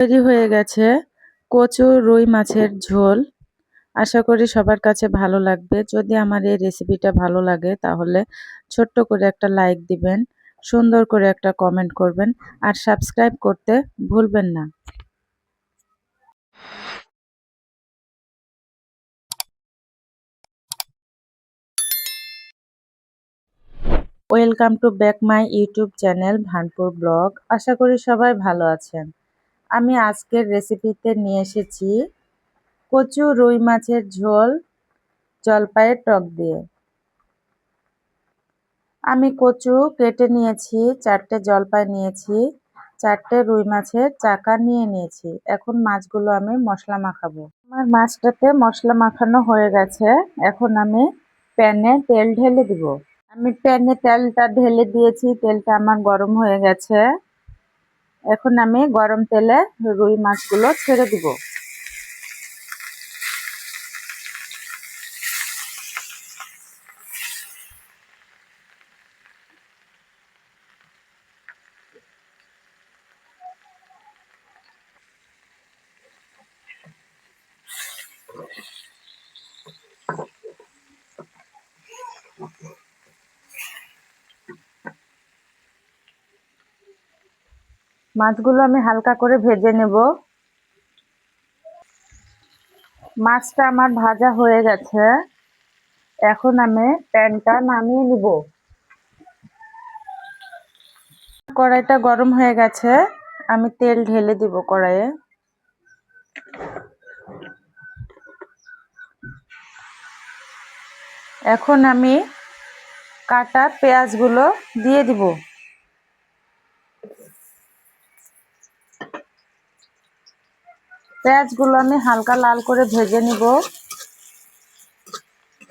তৈরি হয়ে গেছে কচু রুই মাছের ঝোল। আশা করি সবার কাছে ভালো লাগবে। যদি আমার এই রেসিপিটা ভালো লাগে, তাহলে ছোট্ট করে একটা লাইক দিবেন, সুন্দর করে একটা কমেন্ট করবেন, আর সাবস্ক্রাইব করতে ভুলবেন না। Welcome to back my YouTube channel Bhanpur blog আশা করি সবাই ভালো আছেন। আমি আজকের রেসিপিতে নিয়ে এসেছি কচু রুই মাছের ঝোল জলপাইয়ের টক দিয়ে। আমি কচু কেটে নিয়েছি, চারটে জলপাই নিয়েছি, চারটে রুই মাছের চাকা নিয়ে নিয়েছি। এখন মাছগুলো আমি মশলা মাখাবো। আমার মাছটাতে মশলা মাখানো হয়ে গেছে। এখন আমি প্যানে তেল ঢেলে দিব। আমি প্যানে তেলটা ঢেলে দিয়েছি, তেলটা আমার গরম হয়ে গেছে। এখন আমি গরম তেলে রুই মাছগুলো ছেড়ে দিব। মাছগুলো আমি হালকা করে ভেজে নেব। মাছটা আমার ভাজা হয়ে গেছে। এখন আমি প্যানটা নামিয়ে নিব। কড়াইটা গরম হয়ে গেছে। আমি তেল ঢেলে দিব কড়াইয়ে। এখন আমি কাটা পেঁয়াজগুলো দিয়ে দিব। পেঁয়াজগুলো আমি হালকা লাল করে ভেজে নিব।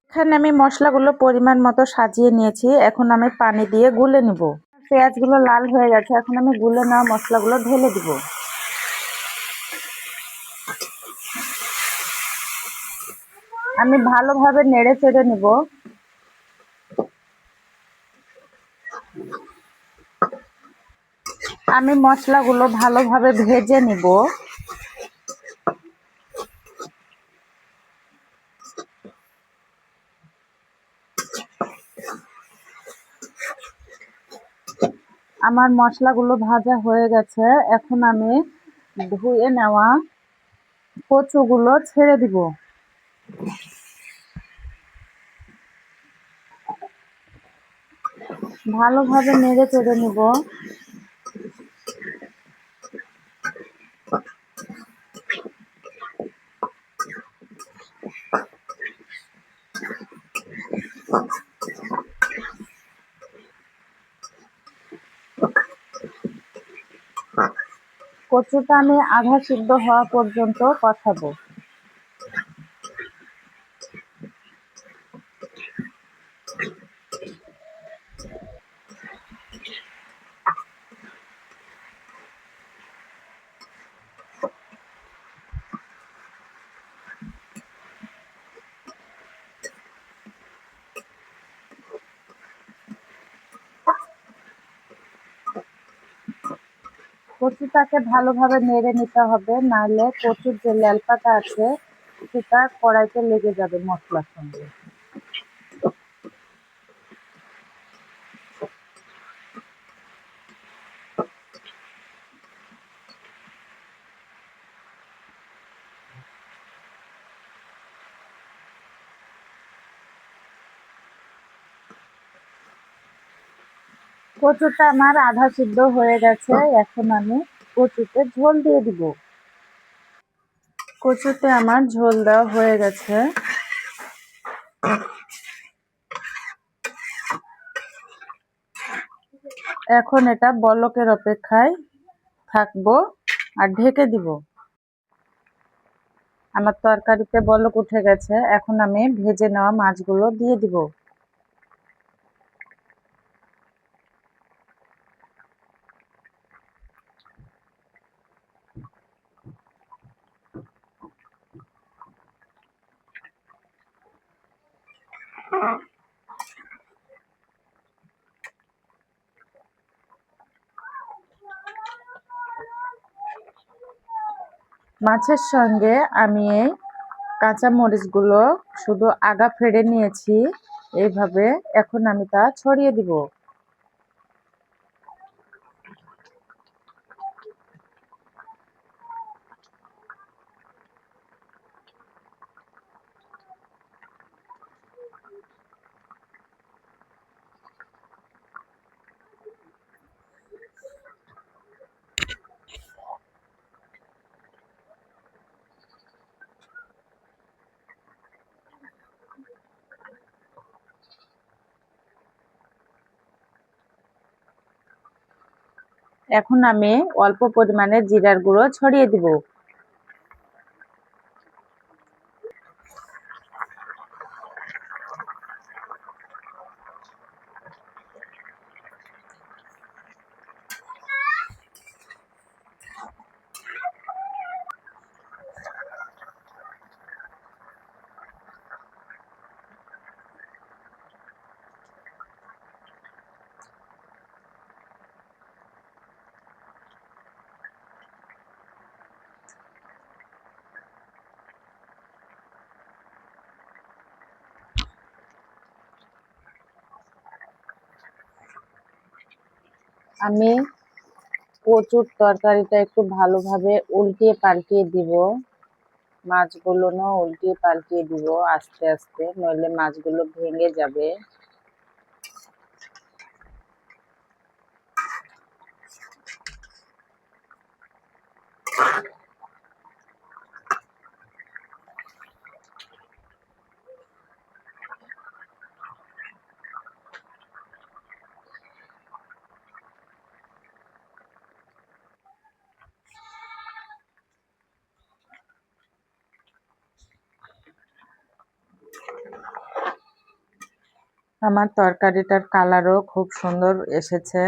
এখানে আমি মশলাগুলো পরিমাণ মতো সাজিয়ে নিয়েছি। এখন আমি পানি দিয়ে গুলে নিব। পেঁয়াজগুলো লাল হয়ে গেছে। এখন আমি গুলে নেওয়া মশলাগুলো ঢেলে দিব। আমি ভালোভাবে নেড়ে চেড়ে নিব। আমি মশলাগুলো ভালোভাবে ভেজে নিব। আমার মশলাগুলো ভাজা হয়ে গেছে। এখন আমি ধুয়ে নেওয়া কচুগুলো ছেড়ে দিব। ভালোভাবে নেড়ে চেড়ে নিব। কচুটা আমি আধা সিদ্ধ হওয়া পর্যন্ত কষাবো কচুটাকে ভালোভাবে নেড়ে নিতে হবে, নাহলে কচুর যে ল্যালপাটা আছে সেটা কড়াইতে লেগে যাবে মশলার সঙ্গে। কচুটা আমার আধা সিদ্ধ হয়ে গেছে, এখন আমি কচুতে ঝোল দিয়ে দিব। কচুতে আমার ঝোল দেওয়া হয়ে গেছে। এখন এটা বলকের অপেক্ষায় থাকব আর ঢেকে দিব। আমার তরকারিতে বলক উঠে গেছে, এখন আমি ভেজে নেওয়া মাছগুলো দিয়ে দিব। মাছের সঙ্গে আমি এই কাঁচা মরিচগুলো শুধু আগা ফেড়ে নিয়েছি। এইভাবে এখন আমি তা ছড়িয়ে দিব। এখন আমি অল্প পরিমাণে জিরার গুঁড়ো ছড়িয়ে দিব। আমি কচুর তরকারিটা একটু ভালোভাবে উল্টিয়ে পাল্টিয়ে দিব। মাছগুলো না উল্টিয়ে পাল্টিয়ে দিব আস্তে আস্তে। নইলে মাছগুলো ভেঙে যাবে। আমার তরকারিটার কালারও খুব সুন্দর এসেছে।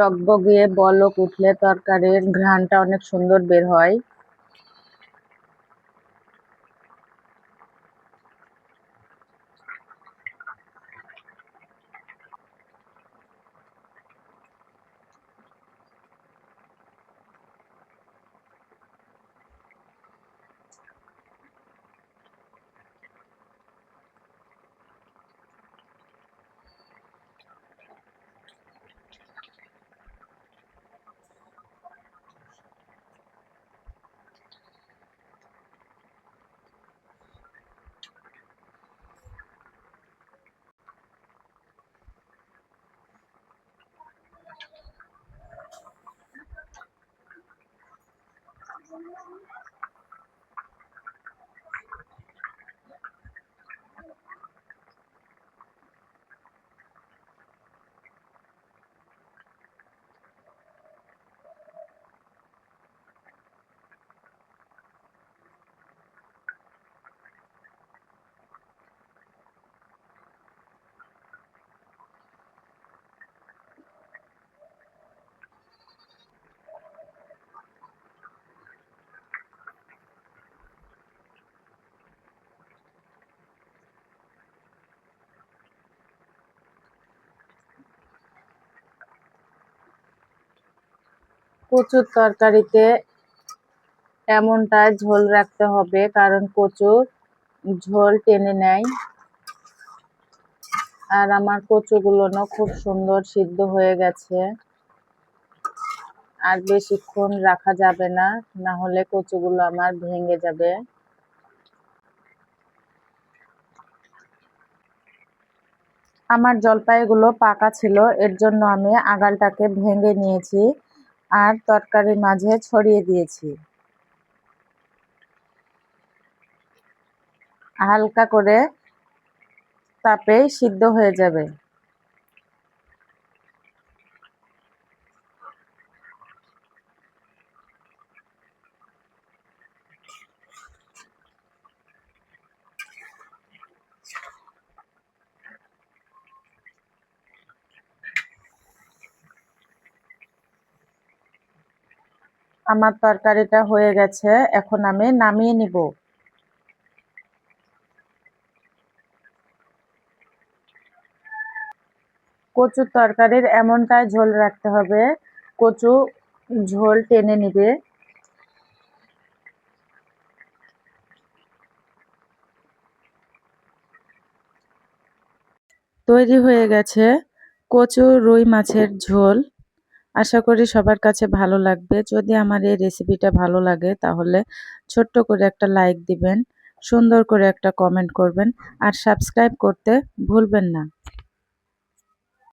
টকবগিয়ে বলক উঠলে তরকারির ঘ্রাণটা অনেক সুন্দর বের হয়। কচুর তরকারিতে এমনটাই ঝোল রাখতে হবে, কারণ কচুর ঝোল টেনে নেয়। আর আমার কচুগুলো না খুব সুন্দর সিদ্ধ হয়ে গেছে। আর বেশিক্ষণ রাখা যাবে না না হলে কচুগুলো আমার ভেঙে যাবে। আমার জলপাইগুলো পাকা ছিল, এর জন্য আমি আগালটাকে ভেঙে নিয়েছি। আর তরকারির মাঝে ছড়িয়ে দিয়েছি। হালকা করে তাপে সিদ্ধ হয়ে যাবে। আমার তরকারিটা হয়ে গেছে, এখন আমি নামিয়ে নিব। কচুর তরকারির এমনটাই ঝোল রাখতে হবে, কচু ঝোল টেনে নিবে। তৈরি হয়ে গেছে কচু রুই মাছের ঝোল। আশা করি সবার কাছে ভালো লাগবে। যদি আমার এই রেসিপিটা ভালো লাগে, তাহলে ছোট্ট করে একটা লাইক দিবেন, সুন্দর করে একটা কমেন্ট করবেন, আর সাবস্ক্রাইব করতে ভুলবেন না।